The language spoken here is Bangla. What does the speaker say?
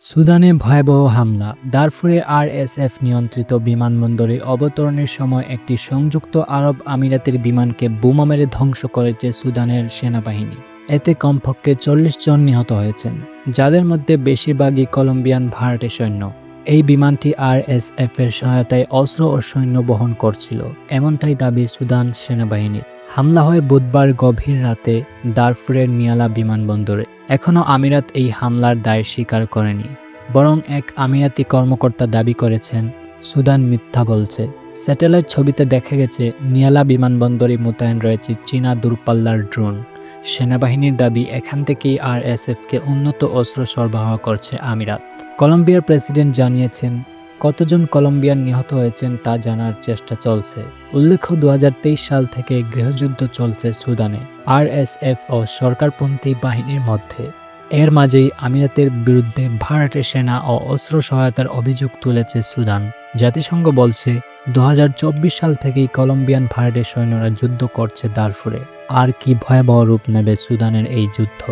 সুদানে ভয়াবহ হামলা। ডারফুরে এফ নিয়ন্ত্রিত বিমানবন্দরে অবতরণের সময় একটি সংযুক্ত আরব আমিরাতের বিমানকে বোমা মেরে ধ্বংস করেছে সুদানের সেনাবাহিনী। এতে কমপক্ষে চল্লিশ জন নিহত হয়েছেন, যাদের মধ্যে বেশিরভাগই কলম্বিয়ান ভাড়াটে সৈন্য। এই বিমানটি আর আরএসএফ এর সহায়তায় অস্ত্র ও সৈন্য বহন করছিল। এমনটাই দাবি সুদান সেনাবাহিনীর। হামলা হয় বুধবার গভীর রাতে দারফুরের নিয়ালা বিমানবন্দরে। এখনও আমিরাত এই হামলার দায় স্বীকার করেনি। বরং এক আমিরাতি কর্মকর্তা দাবি করেছেন, সুদান মিথ্যা বলছে। স্যাটেলাইট ছবিতে দেখা গেছে, নিয়ালা বিমানবন্দরে মোতায়েন রয়েছে চীনা দূরপাল্লার ড্রোন। সেনাবাহিনীর দাবি, এখান থেকেই আরএসএফকে উন্নত অস্ত্র সরবরাহ করছে আমিরাত। কলম্বিয়ার প্রেসিডেন্ট জানিয়েছেন, কতজন কলম্বিয়ান নিহত হয়েছেন তা জানার চেষ্টা চলছে। উল্লেখ্য দু হাজার তেইশ সাল থেকে গৃহযুদ্ধ চলছে সুদানে, আরএসএফ ও সরকারপন্থী বাহিনীর মধ্যে। এর মাঝেই আমিরাতের বিরুদ্ধে ভাড়াটে সেনা ও অস্ত্র সহায়তার অভিযোগ তুলেছে সুদান। জাতিসংঘ বলছে দু হাজার চব্বিশ সাল থেকেই কলম্বিয়ান ভাড়াটে সৈন্যরা যুদ্ধ করছে দারফুরে। আর কি ভয়াবহ রূপ নেবে সুদানের এই যুদ্ধ?